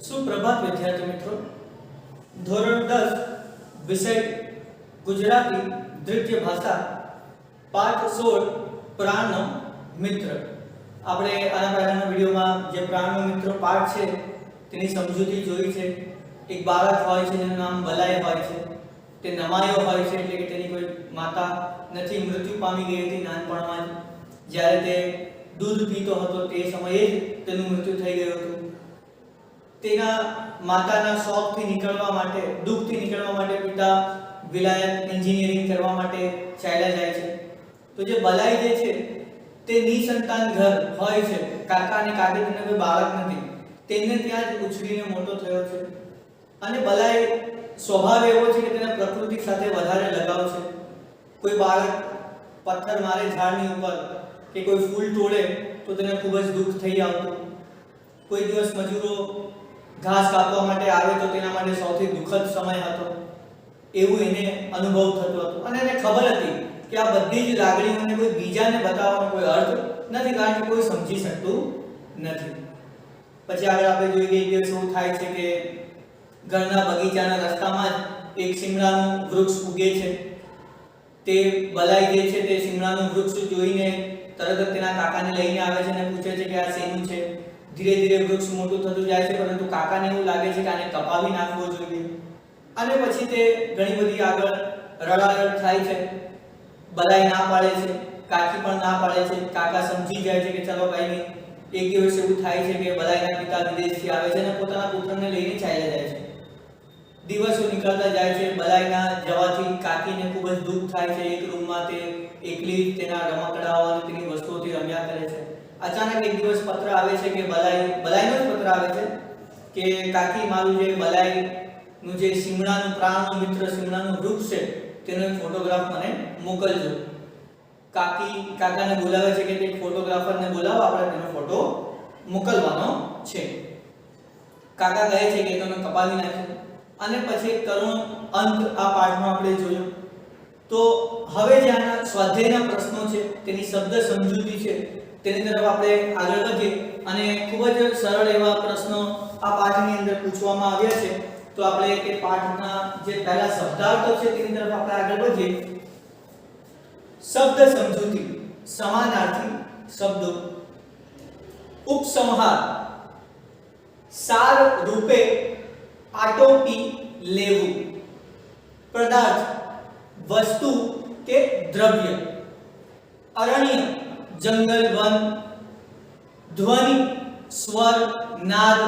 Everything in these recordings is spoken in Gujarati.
સુપ્રભાત વિદ્યાર્થી મિત્રો. ધોરણ દસ, વિષય ગુજરાતી દ્વિતીય ભાષા, પાઠ સોળ, પ્રાણનો મિત્ર. આપણે આના પહેલાના વિડીયોમાં જે પ્રાણનો મિત્ર પાઠ છે, તેની સમજૂતી જોઈ છે. એક બાળક હોય છે, જેનું નામ બલાય હોય છે. તે નમાયો હોય છે, એટલે કે તેની કોઈ માતા નથી, મૃત્યુ પામી ગઈ હતી નાનપણમાં જ્યારે તે દૂધ પીતો હતો, તે સમયે જ તેનું મૃત્યુ થઈ ગયું હતું. તેના માતાના શોખથી નીકળવા માટે, દુઃખથી નીકળવા માટે પિતા વિલાયત એન્જિનિયરિંગ કરવા માટે ચાલ્યા જાય છે. તો જે બલાઈ જે છે, તે નિસંતાન ઘર હોય છે. કાકા અને કાકી તેમને કોઈ બાળક નથી. તેને ત્યાં જ ઉછરીને મોટો થયો છે. અને બલાઈ સ્વભાવ એવો છે કે તેને પ્રકૃતિ સાથે વધારે લગાવ છે. કોઈ બાળક પથ્થર મારે ઝાડની ઉપર કે કોઈ ફૂલ તોડે તો તેને ખૂબ જ દુઃખ થઈ આવતું. કોઈ દિવસ મજૂરો ઘાસ કાપવા માટે આવે તો તેના માટે સૌથી દુઃખદ સમય હતો. એવું એને અનુભવ થતો હતો. અને એને ખબર હતી કે આ બધી જ લાગણીઓને કોઈ બીજાને બતાવવાનો કોઈ અર્થ નથી, કારણ કે કોઈ સમજી શકતું નથી. પછી આગળ આપણે જોઈએ કે એક દિવસ એવું થાય છે કે ઘરના બગીચાના રસ્તામાં જ એક શિમલાનું વૃક્ષ ઉગે છે. તે બલાઈ જે છે તે શિમલાનું વૃક્ષ જોઈને તરત જ તેના કાકાને લઈને આવે છે અને પૂછે છે કે આ શેનું છે? ધીરે ધીરે વૃક્ષ મોટું થતું જાય છે, પરંતુ કાકાને એવું લાગે છે કે આને કપાવી નાખવો જોઈએ. અને પછી તે ઘણી બધી આગળ રડારડ થાય છે. બલાઈ ના પાડે છે, કાકી પણ ના પાડે છે. કાકા સમજી જાય છે કે ચલો ભાઈ નહીં, એક દિવસ એવું થાય છે કે બલાઈના પિતા વિદેશથી આવે છે અને પોતાના પુત્રને લઈને ચાલ્યા જાય છે. દિવસો નીકળતા જાય છે બલાઈના જવાથી કાકીને ખૂબ જ દુઃખ થાય છે. એક રૂમમાં તે એકલી તેના રમકડાઓ અને તેની વસ્તુઓથી રમ્યા કરે છે. અચાનક એક દિવસ પત્ર આવે છે કે બલાઈ, બલાઈનો જ પત્ર આવે છે કે કાકી, મારું જે બલાઈ નું જે સિમડાનું, પ્રાણનું મિત્ર સિમડાનું વૃક્ષ છે, તેનો એક ફોટોગ્રાફ મને મોકલજો. કાકી, કાકાને બોલાવે છે કે તે ફોટોગ્રાફરને બોલાવો, આપણે તેનો ફોટો મોકલવાનો છે. કાકા કહે છે કે તમે કપાવી નાખ્યો. અને પછી કરુણ અંત આ પાઠમાં આપણે જોયો. તો હવે જે આના સ્વાધ્યાયના પ્રશ્નો છે, તેની શબ્દ સમજૂતી છે તેની તરફ આપણે આગળ વધીએ અને ખૂબ જ સરળ એવા પ્રશ્નો આ પાઠની અંદર પૂછવામાં આવ્યા છે. તો આપણે તે પાઠના જે પહેલા શબ્દાર્થો છે તેની તરફ આપણે આગળ વધીએ. શબ્દ સમજૂતી, સમાનાર્થી, શબ્દો. ઉપસંહાર સાર રૂપે આટોપી લેવું. પદાર્થ, વસ્તુ કે દ્રવ્ય. અરણ્ય જંગલ વન ધ્વનિ સ્વર નાદ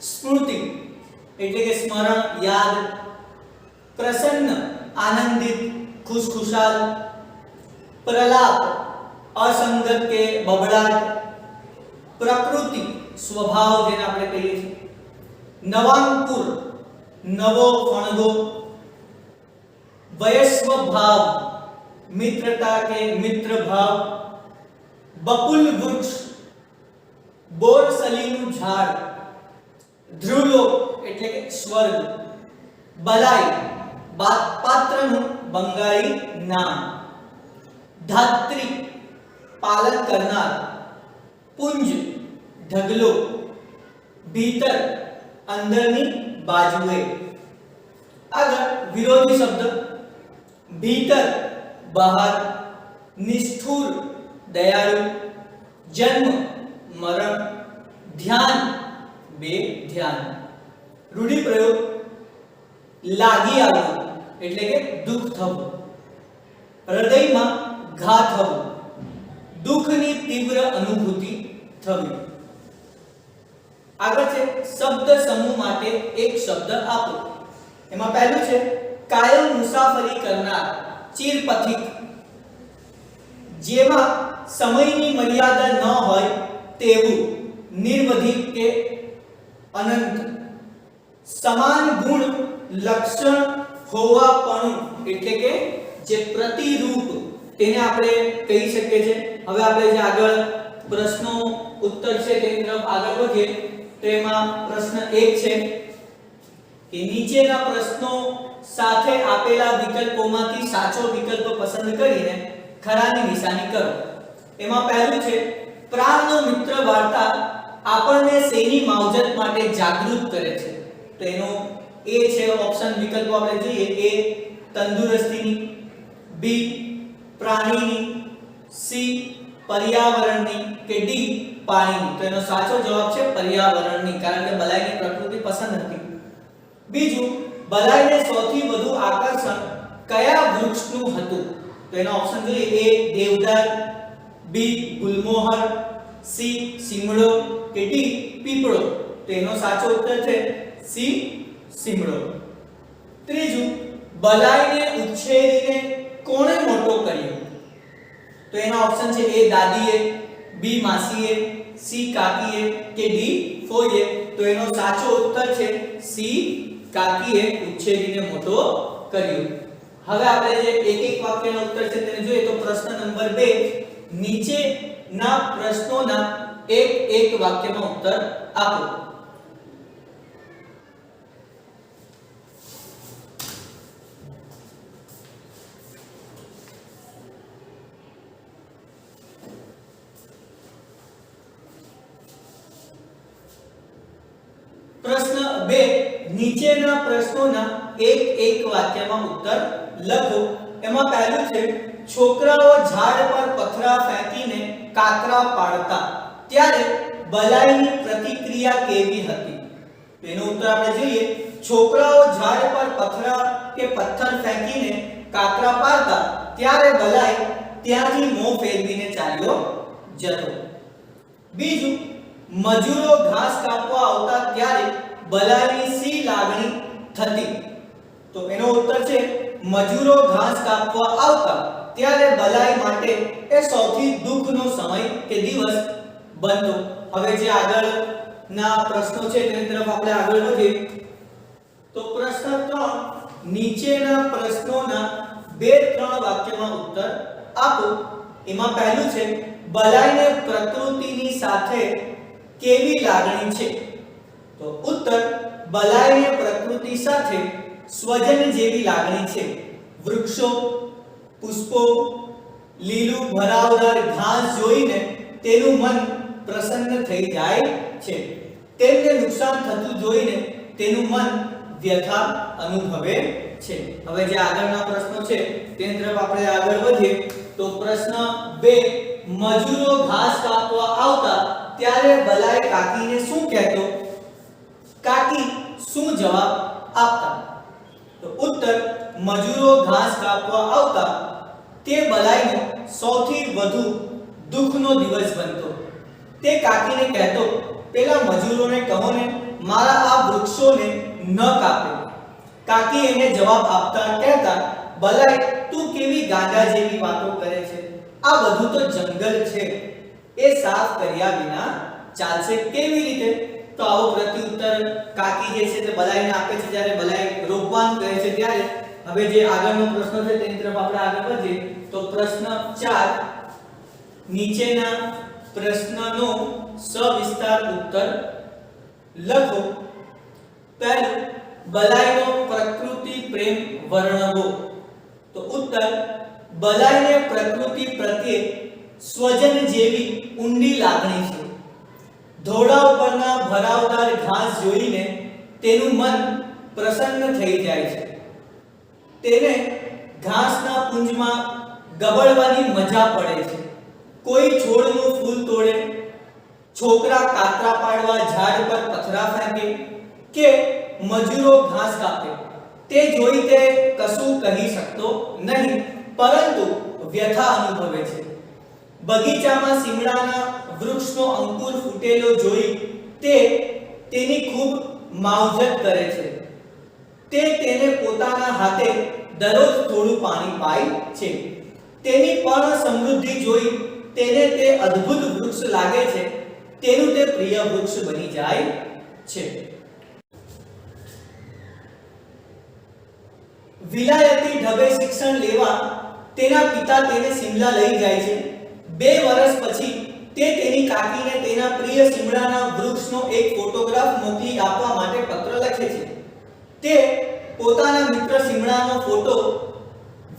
સ્મૃતિ એટલે કે સ્મરણ યાદ પ્રસન્ન આનંદિત ખુશખુશાલ પ્રલાપ અસંગત કે બબડાટ પ્રકૃતિ સ્વભાવ જેને આપણે કહીએ છીએ નવાંકુર નવો ફણગો વયસ્વ ભાવ મિત્રતા કે મિત્ર ભાવ બકુલ વૃક્ષ બોરસલીનું ઝાડ ધ્રુવલોક એટલે કે સ્વર્ગ બલાઈ બા- પાત્રનું બંગાળી નામ ધાત્રી પાલન કરનાર પુંજ ઢગલો ભીતર અંદરની બાજુએ આગળ વિરોધી શબ્દ ભીતર બહાર નિષ્ઠુર, દયાળુ, જન્મ, મરણ, ધ્યાન, બે ધ્યાન. રૂઢિપ્રયોગ લાગી આવવું એટલે કે દુઃખ થવું. હૃદયમાં ઘા થવું. દુઃખની તીવ્ર અનુભૂતિ થવી. આગળ છે શબ્દ સમૂહ માટે એક શબ્દ આપો. એમાં પહેલું છે કાયમ મુસાફરી કરનાર. ચિરપથિક. જેમાં સમયની મર્યાદા ન હોય તેવું નિર્વધિક કે અનંત. સમાન ગુણ લક્ષણ હોવા પણ એટલે કે જે પ્રતિરૂપ તેને આપણે કહી શકીએ છીએ. હવે આપણે જે આગળ પ્રશ્નો ઉત્તર છે તેની તરફ આગળ વધીએ. તો એમાં પ્રશ્ન એક છે કે નીચેના પ્રશ્નો સાથે આપેલા વિકલ્પોમાંથી સાચો વિકલ્પ પસંદ કરીને ખરાની નિશાની કરો. એમાં પહેલું છે, પ્રાણનો મિત્ર વાર્તા આપણને શેની માવજત માટે જાગૃત કરે છે? તો એનો એ છે ઓપ્શન વિકલ્પો આપણે જોઈએ, એ તંદુરસ્તીની, બી પ્રાણીની, સી પર્યાવરણની કે ડી પાણીની? તો એનો સાચો જવાબ છે પર્યાવરણની, કારણ કે ભલાઈની પ્રકૃતિ પસંદ હતી. બીજું બલાઈને સૌથી વધુ આકર્ષણ કયા વૃક્ષનું હતું? તો એનો ઓપ્શન જોઈએ એ દેવદાર બી ગુલમોહર સી સિમડો કે ડી પીપળો? તો એનો સાચો ઉત્તર છે સી સિમડો ત્રીજું બલાઈને ઉછેરીને કોણે મોટો કર્યો? તો એના ઓપ્શન છે એ દાદીએ, બી માસીએ, સી કાકીએ કે ડી ફોઈએ? તો એનો સાચો ઉત્તર છે સી કાકીએ ઉછેરીને મોટો કર્યો. હવે આપણે જે એક એક વાક્યનો ઉત્તર છે તેને જોઈએ તો પ્રશ્ન નંબર 2 નીચેના પ્રશ્નોના એક એક વાક્યનો ઉત્તર આપો. પ્રશ્ન 2 નીચેના પ્રશ્નોના એક એક વાક્યમાં ઉત્તર લખો. એમાં પહેલું છે, છોકરાઓ ઝાડ પર પથરા ફેંકીને કાતરા પાડતા. ત્યારે બલાઈની પ્રતિક્રિયા કેવી હતી? એનો ઉત્તર આપણે જોઈએ, છોકરાઓ ઝાડ પર પથરા કે પથ્થર ફેંકીને કાતરા પાડતા. ત્યારે બલાઈ ત્યાંથી મોં ફેરવીને ચાલ્યો જતો. બીજું, મજૂરો ઘાસ કાપવા આવતા ત્યારે બલાની સી લાગણી થતી. તો એનો ઉત્તર છે, મજૂરો ઘાસ કાપવા આવતા. ત્યારે બલાઈ માટે એ સૌથી દુઃખનો સમય કે દિવસ બનતો. હવે જે આગળના પ્રશ્નો છે, તેની તરફ આપણે આગળ વધીએ. તો પ્રશ્ન 3 નીચેના પ્રશ્નોના બે ત્રણ વાક્યમાં ઉત્તર આપો. એમાં પહેલું છે, બલાઈને પ્રકૃતિની સાથે કેવી લાગણી છે? તો ઉત્તર બલાઈને પ્રકૃતિ સાથે સ્વજન જેવી લાગણી છે. વૃક્ષો, પુષ્પો, લીલું ભરાવદાર ઘાસ જોઈને તેનું મન પ્રસન્ન થઈ જાય છે. તેમને નુકસાન થતું જોઈને તેનું મન વ્યથા અનુભવે છે. હવે જે આગળના પ્રશ્નો છે, તેની તરફ આપણે આગળ વધીએ. તો પ્રશ્ન 2 મજૂરો ઘાસ કાપવા આવતા ત્યારે બલાય કાકીને શું કહેતો? કાકી શું જવાબ આપતા? તો ઉત્તર, મજૂરો ઘાસ કાપવા આવતા. તે બલાઈનો સૌથી વધુ દુઃખનો દિવસ બનતો. તે કાકીને કહેતો, પેલા મજૂરોને કહો ને, મારા આ વૃક્ષોને ન કાપે. કાકી એને જવાબ આપતા કહેતા, બલાઈ, તું કેવી ગાંડા જેવી વાતો કરે છે? આ બધું તો જંગલ છે. એ સાફ કર્યા વિના ચાલશે કેવી રીતે? તો આવો પ્રત્યુત્તર કાકી જે છે તે બલાઈને આપે છે જ્યારે બલાઈ રોકવાનું કહે છે ત્યારે હવે જે આગળનો પ્રશ્ન છે તેની તરફ આપણે આગળ વધીએ. તો પ્રશ્ન 4 નીચેના પ્રશ્નનો સવિસ્તાર ઉત્તર લખો. પહેલું બલાઈનો પ્રકૃતિ પ્રેમ વર્ણવો. તો ઉત્તર બલાઈને પ્રકૃતિ પ્રત્યે સ્વજન જેવી ઊંડી લાગણી છે. ધોળા ઉપરના ભરાવદાર ઘાસ જોઈને તેનું મન પ્રસન્ન થઈ જાય છે. તેને ઘાસના પુંજમાં ગબડવાની મજા પડે છે. કોઈ છોડનું ફૂલ તોડે, છોકરા કાતરા પાડવા ઝાડ પર પથરા ફેંકે કે મજૂરો ઘાસ કાપે, તે જોઈ તે કશું કહી શકતો નહીં, પરંતુ વ્યથા અનુભવે છે. બગીચામાં સીમડાના વૃક્ષનો અંકુર ફૂટેલો જોઈ તે તેની ખૂબ માવજત કરે છે. તે તેને પોતાના હાથે દરરોજ થોડું પાણી પાય છે. તેની પણ સમૃદ્ધિ જોઈ તેને તે અદ્ભુત વૃક્ષ લાગે છે. તેનું તે પ્રિય વૃક્ષ બની જાય છે. વિલાયતી ઢબે શિક્ષણ લેવા તેના પિતા તેને સિમલા લઈ જાય છે. બે વર્ષ પછી તે તેની કાકીને તેના પ્રિય સિમડાના વૃક્ષનો એક ફોટોગ્રાફ મોકલી આપવા માટે પત્ર લખે છે. તે પોતાના મિત્ર સીમડાનો ફોટો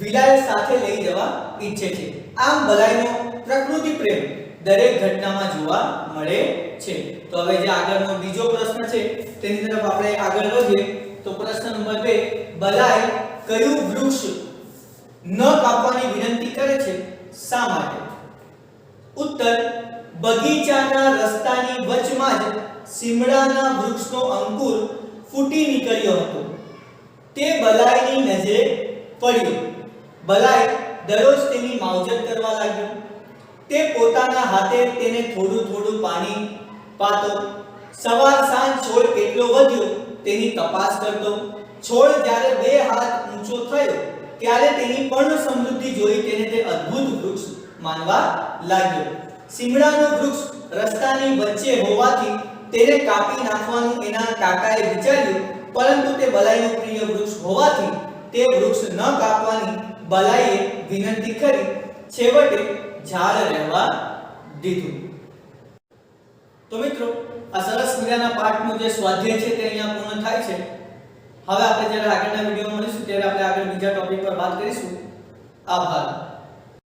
વિલાય સાથે લઈ જવા ઈચ્છે છે. આમ ભલાઈનો પ્રકૃતિ પ્રેમ દરેક ઘટનામાં જોવા મળે છે. તો હવે જે આગળનો બીજો પ્રશ્ન છે, તેની તરફ આપણે આગળ વધીએ. તો પ્રશ્ન નંબર 2 બલાય કયું વૃક્ષ ન કાપવાની વિનંતી કરે છે? શા માટે? ઉત્તર બગીચાના રસ્તાની વચમાં જ સીમડાના વૃક્ષનો અંકુર ફૂટી નીકળ્યો હતો. તે બલાયની નજરે પડ્યો. બલાય દરરોજ તેની માવજત કરવા લાગ્યો. તે પોતાના હાથે તેને થોડું થોડું પાણી પાતો. સવાર સાંજ છોડ કેટલો વધ્યો તેની તપાસ કરતો. છોડ જ્યારે બે હાથ ઊંચો થયો, ત્યારે તેની પર્ણ સમૃદ્ધિ જોઈ તેને તે અદ્ભુત વૃક્ષ માનવા લાગ્યો. સિમડાનું વૃક્ષ રસ્તાની વચ્ચે હોવાથી તેને કાપી નાખવાનું એના કાકાએ વિચાર્યું, પરંતુ તે બલાઈનું પ્રિય વૃક્ષ હોવાથી તે વૃક્ષ ન કાપવાની બલાઈએ વિનંતી કરી. છેવટે ઝાડ રહેવા દીધું. તો મિત્રો, આ સરસ મજાના પાઠનું જે સ્વાધ્યાય છે તે અહીંયા પૂર્ણ થાય છે. હવે આપણે જ્યારે આગળના વીડિયો મળીશું, ત્યારે આપણે આગળ બીજા ટોપિક પર વાત કરીશું. આભાર.